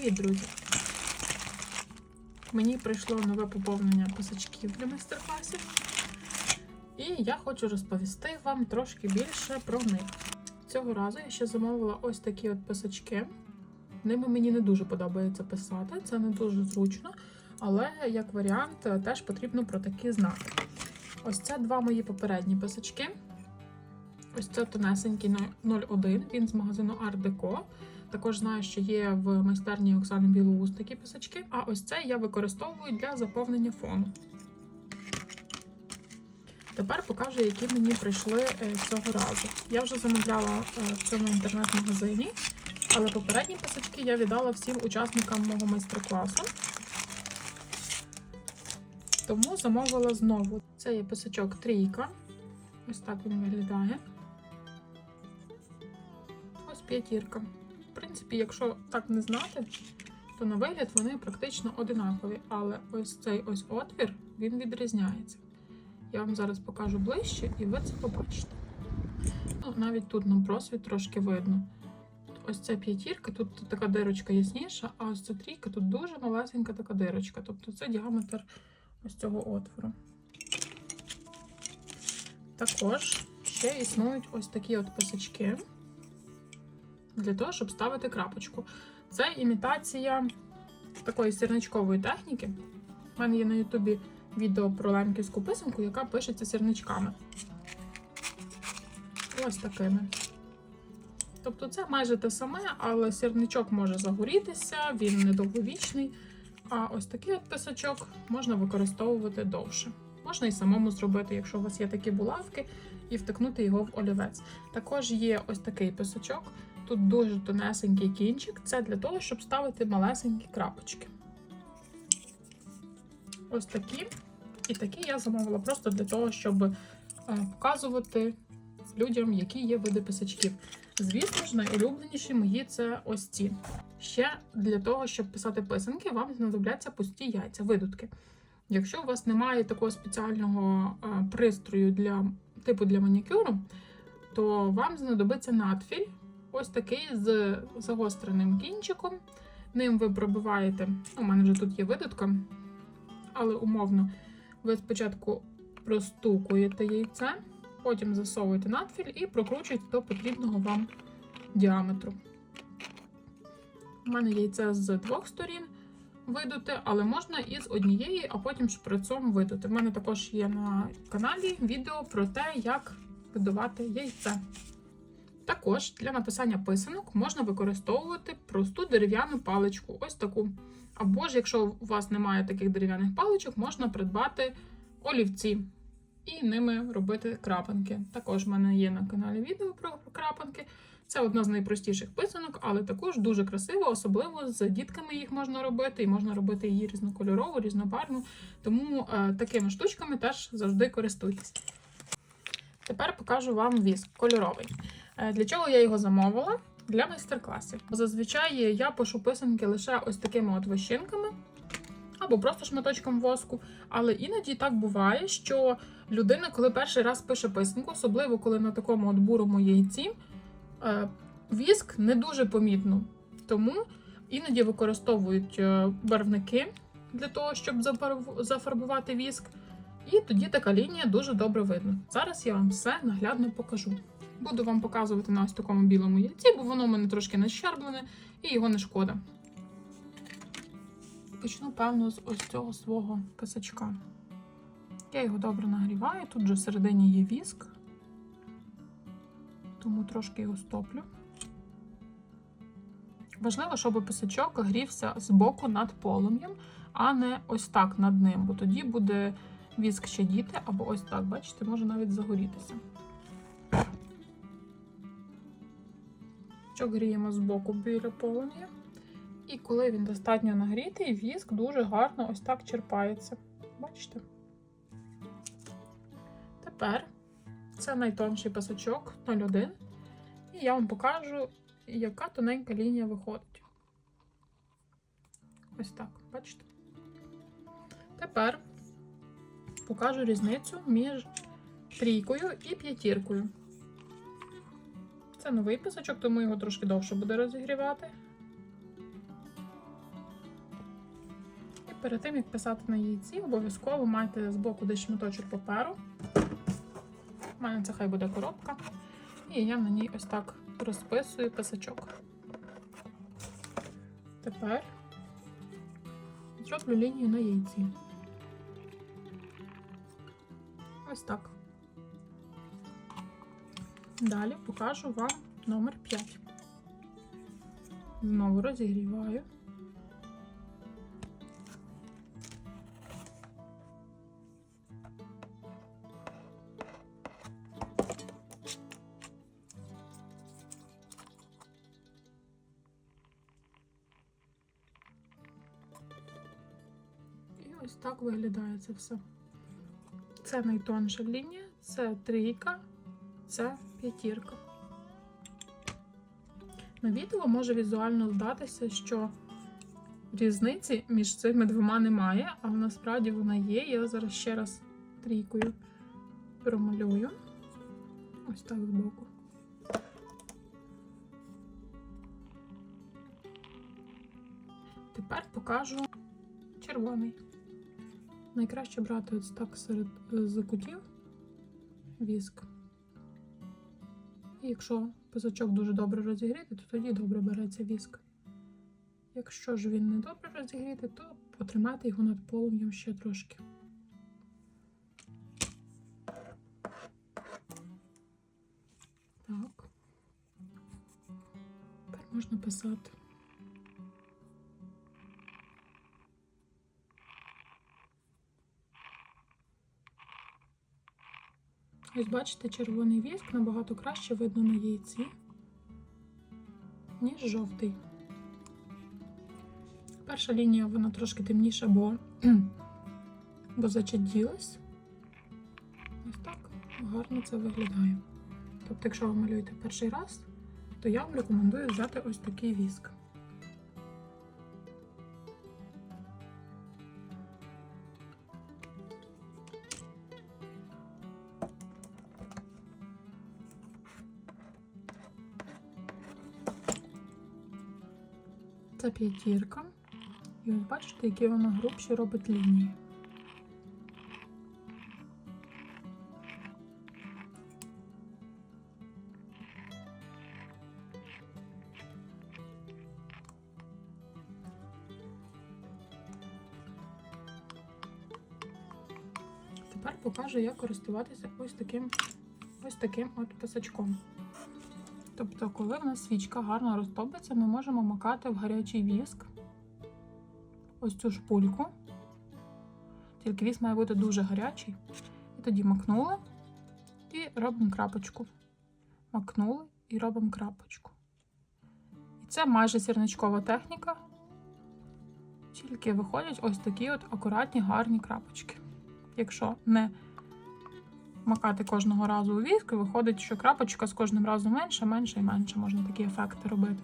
Привіт, друзі! Мені прийшло нове поповнення писачків для майстер-класів. І я хочу розповісти вам трошки більше про них. Цього разу я ще замовила ось такі от писачки. Ними мені не дуже подобається писати, це не дуже зручно, але як варіант теж потрібно про такі знати. Ось це два мої попередні писачки. Ось це тонесенький 01, він з магазину Art Deco. Також знаю, що є в майстерні Оксани Білоус такі писачки. А ось це я використовую для заповнення фону. Тепер покажу, які мені прийшли е, цього разу. Я вже замовляла е, в цьому інтернет-магазині, але попередні писачки я віддала всім учасникам мого майстер-класу. Тому замовила знову. Це є писачок трійка. Ось так він виглядає. П'ятірка. В принципі, якщо так не знати, то на вигляд вони практично одинакові, але ось цей ось отвір він відрізняється. Я вам зараз покажу ближче, і ви це побачите. Ну, навіть тут на просвіт трошки видно. Ось ця п'ятірка, тут така дирочка ясніша, а ось ця трійка тут дуже малесенька така дирочка. Тобто це діаметр ось цього отвору. Також ще існують ось такі от писачки для того, щоб ставити крапочку. Це імітація такої сірничкової техніки. У мене є на Ютубі відео про лемківську писанку, яка пишеться сірничками. Ось такими. Тобто це майже те саме, але сірничок може загорітися, він недовговічний. А ось такий от писачок можна використовувати довше. Можна і самому зробити, якщо у вас є такі булавки, і втикнути його в олівець. Також є ось такий писачок. Тут дуже тонесенький кінчик. Це для того, щоб ставити малесенькі крапочки. Ось такі. І такі я замовила просто для того, щоб е, показувати людям, які є види писачків. Звісно ж, найулюбленіші мої це ось ці. Ще для того, щоб писати писанки, вам знадобляться пусті яйця, видутки. Якщо у вас немає такого спеціального е, пристрою для типу для манікюру, то вам знадобиться надфіль, ось такий з загостреним кінчиком. Ним ви пробиваєте, у мене вже тут є видутка, але умовно, ви спочатку простукуєте яйце, потім засовуєте надфіль і прокручуєте до потрібного вам діаметру. У мене яйце з двох сторін видути, але можна і з однієї, а потім шприцом видути. У мене також є на каналі відео про те, як видувати яйце. Також для написання писанок можна використовувати просту дерев'яну паличку, ось таку. Або ж, якщо у вас немає таких дерев'яних паличок, можна придбати олівці і ними робити крапанки. Також в мене є на каналі відео про крапанки. Це одна з найпростіших писанок, але також дуже красива, особливо з дітками їх можна робити, і можна робити її різнокольорову, різнобарвну. Тому е, такими штучками теж завжди користуйтесь. Тепер покажу вам віск кольоровий. Е, для чого я його замовила? Для майстер-класів. Зазвичай я пишу писанки лише ось такими от вищинками. Або просто шматочком воску. Але іноді так буває, що людина, коли перший раз пише писанку, особливо коли на такому от бурому яйці, е, віск не дуже помітно. Тому іноді використовують е, барвники для того, щоб зафарбувати віск. І тоді така лінія дуже добре видно. Зараз я вам все наглядно покажу. Буду вам показувати на ось такому білому яйці, бо воно в мене трошки нащерблене і його не шкода. Почну, певно, з ось цього свого писачка. Я його добре нагріваю. Тут же всередині є віск, тому трошки його стоплю. Важливо, щоб писачок грівся з боку над полум'ям, а не ось так над ним, бо тоді буде віск щадіти, або ось так, бачите, може навіть загорітися. Писачок гріємо з боку біля полум'я. І коли він достатньо нагрітий, віск дуже гарно ось так черпається. Бачите? Тепер це найтонший пасачок 0,1. І я вам покажу, яка тоненька лінія виходить. Ось так, бачите? Тепер покажу різницю між трійкою і п'ятіркою. Це новий писачок, тому його трошки довше буде розігрівати. І Перед тим, як писати на яйці, обов'язково майте збоку десь шматочок паперу. У мене це хай буде коробка. І я на ній ось так розписую писачок. Тепер зроблю лінію на яйці. Ось так. Далі покажу вам номер 5. Знову розігріваю. Ось так виглядає це все. Це найтонша лінія, це трійка, це п'ятірка. На відео може візуально здатися, що різниці між цими двома немає, а насправді вона є. Я зараз ще раз трійкою промалюю. Ось так збоку. Тепер покажу червоний. Найкраще брати ось так серед з кутів віск. І якщо писачок дуже добре розігріти, то тоді добре береться віск. Якщо ж він не добре розігріти, то потримати його над полум'ям ще трошки. Так. Тепер можна писати. Ось бачите, червоний віск набагато краще видно на яйці, ніж жовтий. Перша лінія вона трошки темніша, бо, бо зачаділась. Ось так гарно це виглядає. Тобто, якщо ви малюєте перший раз, то я вам рекомендую взяти ось такий віск. Це п'ятірка. І ось бачите, які вона грубші робить лінії. Тепер покажу, як користуватися ось таким ось таким от писачком. Тобто, коли в нас свічка гарно розтопиться, ми можемо макати в гарячий віск ось цю шпульку. Тільки віск має бути дуже гарячий. І тоді макнули і робимо крапочку. Макнули і робимо крапочку. І це майже сірничкова техніка. Тільки виходять ось такі от акуратні гарні крапочки. Якщо не макати кожного разу у віск, і виходить, що крапочка з кожним разом менше, менше і менше можна такі ефекти робити.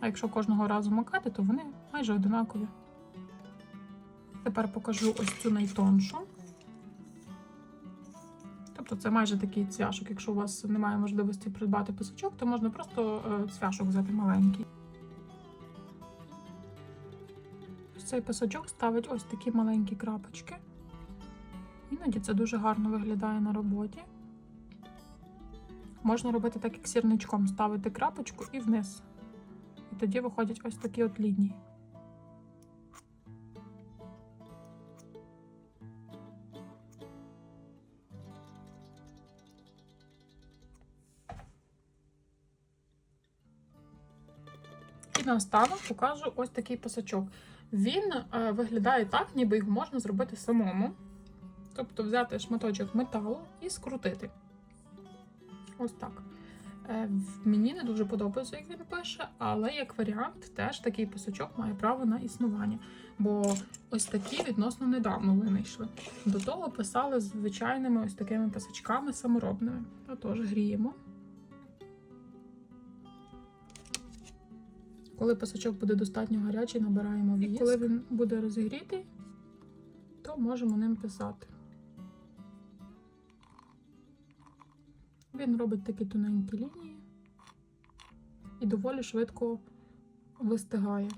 А якщо кожного разу макати, то вони майже одинакові. Тепер покажу ось цю найтоншу. Тобто це майже такий цвяшок. Якщо у вас немає можливості придбати писачок, то можна просто е, цвяшок взяти маленький. Ось цей писачок ставить ось такі маленькі крапочки. Іноді це дуже гарно виглядає на роботі. Можна робити так, як сірничком, ставити крапочку і вниз. І тоді виходять ось такі от лінії. І наостанок покажу ось такий пасачок. Він е, виглядає так, ніби його можна зробити самому. Тобто взяти шматочок металу і скрутити. Ось так. Е, Мені не дуже подобається, як він пише, але як варіант, теж такий писачок має право на існування. Бо ось такі відносно недавно винайшли. До того писали звичайними ось такими писачками саморобними. Отож, гріємо. Коли писачок буде достатньо гарячий, набираємо віск. І коли він буде розігрітий, то можемо ним писати. Він робить такі тоненькі лінії і доволі швидко вистигає.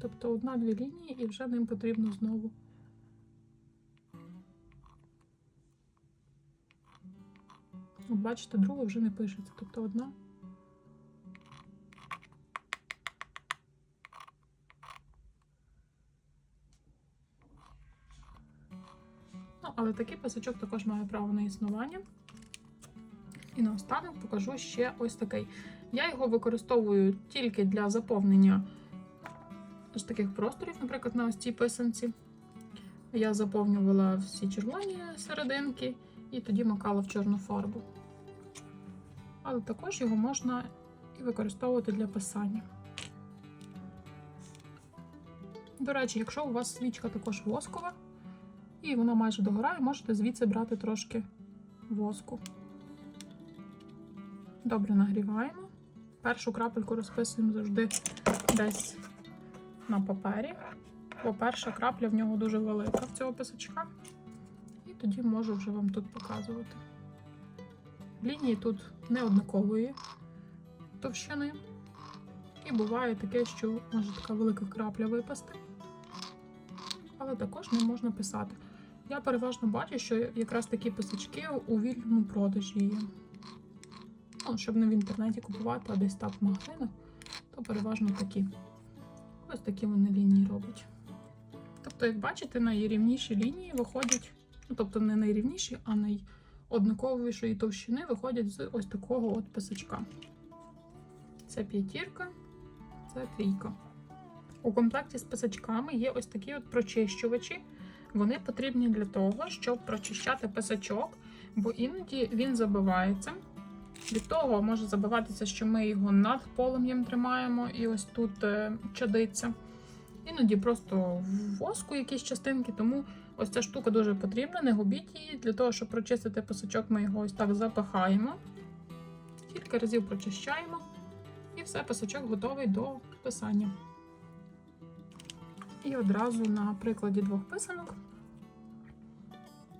Тобто одна-дві лінії і вже ним потрібно знову. От Бачите, друга вже не пишеться. Тобто одна. Ну, але такий писачок також має право на існування. І наостанок покажу ще ось такий. Я його використовую тільки для заповнення ось таких просторів, наприклад, на ось цій писанці. Я заповнювала всі червоні серединки і тоді макала в чорну фарбу. Але також його можна і використовувати для писання. До речі, якщо у вас свічка також воскова, і вона майже догорає, можете звідси брати трошки воску. Добре нагріваємо. Першу крапельку розписуємо завжди десь на папері, бо перша крапля в нього дуже велика в цього писачка. І тоді можу вже вам тут показувати. Лінії тут не однакової товщини. І буває таке, що може така велика крапля випасти. Але також не можна писати. Я переважно бачу, що якраз такі писачки у вільному продажі є. Ну, щоб не в інтернеті купувати, а десь так в магазинах, то переважно такі. Ось такі вони лінії роблять. Тобто, як бачите, найрівніші лінії виходять, ну тобто не найрівніші, а найоднаковішої товщини виходять з ось такого от писачка. Це п'ятірка, це трійка. У комплекті з писачками є ось такі от прочищувачі. Вони потрібні для того, щоб прочищати писачок, бо іноді він забивається. Від того може забиватися, що ми його над полум'ям тримаємо і ось тут е, чадиться. Іноді просто в воску якісь частинки, тому ось ця штука дуже потрібна. Не губіть її. Для того, щоб прочистити писачок, ми його ось так запихаємо. Кілька разів прочищаємо. І все, писачок готовий до писання. І одразу на прикладі двох писанок.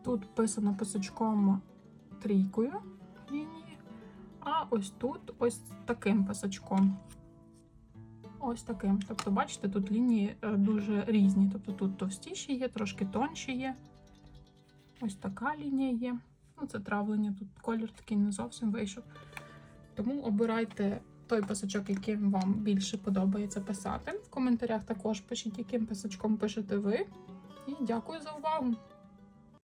Тут писано писачком трійкою а ось тут ось таким писачком. Ось таким. Тобто, бачите, тут лінії е, дуже різні. Тобто тут товстіші є, трошки тонші є. Ось така лінія є. Ну, це травлення, тут колір такий не зовсім вийшов. Тому обирайте той писачок, яким вам більше подобається писати. В коментарях також пишіть, яким писачком пишете ви. І дякую за увагу!